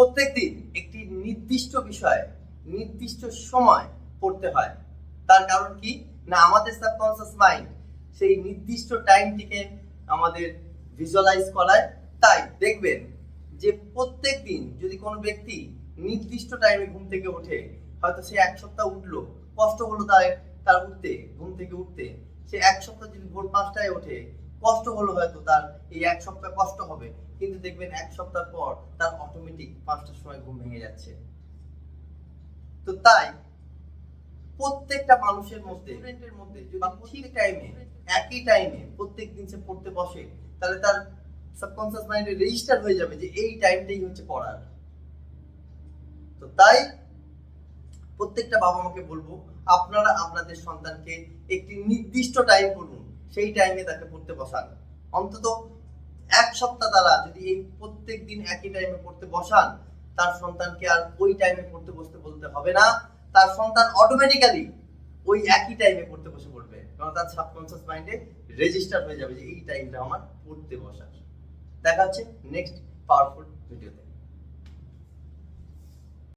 প্রত্যেকদিন একটি নির্দিষ্ট বিষয়, নির্দিষ্ট সময় পড়তে হয়। তার কারণ কি? না, আমাদের সাবকনসিয়াস মাইন্ড সেই নির্দিষ্ট টাইমটিকে আমাদের ভিজুয়ালাইজ করায়। তাই দেখবেন যে প্রত্যেক দিন যদি কোনো ব্যক্তি নির্দিষ্ট টাইমে ঘুম থেকে ওঠে, হয়তো সে এক সপ্তাহ উঠল, কষ্ট হলো তার তার উঠতে, ঘুম থেকে উঠতে, সে এক সপ্তাহ যদি ভোর পাঁচটায় ওঠে কষ্ট হলো হয়তো তার এই এক সপ্তাহ কষ্ট হবে। কিন্তু দেখবেন এক সপ্তাহ পর তার অটোমেটিক পাঁচটার সময় ঘুম ভেঙে যাচ্ছে। তো তাই প্রত্যেকটা মানুষের মধ্যে স্টুডেন্টের মধ্যে যদি ঠিক টাইমে একই টাইমে প্রত্যেক দিন সে পড়তে বসে তাহলে তার সাবকনসিয়াস মাইন্ডে রেজিস্টার হয়ে যাবে যে এই টাইমটাই হচ্ছে পড়ার। তো তাই প্রত্যেকটা বাবা মাকে বলব আপনারা আপনাদের সন্তানকে একটি নির্দিষ্ট টাইম সেই টাইমে তাকে পড়তে বসান। অন্তত এক সপ্তাহ দ্বারা যদি এই প্রত্যেক দিন একই টাইমে পড়তে বসান, তার সন্তানকে আর ওই টাইমে পড়তে বসতে বলতে হবে না। তার সন্তান অটোমেটিক্যালি ওই একই টাইমে পড়তে বসে পড়বে। কারণ তার সাবকনসিয়াস মাইন্ডে রেজিস্টার হয়ে যাবে যে এই টাইমটা আমার পড়তে বসার। দেখা হচ্ছে নেক্সট পাওয়ারফুল ভিডিওতে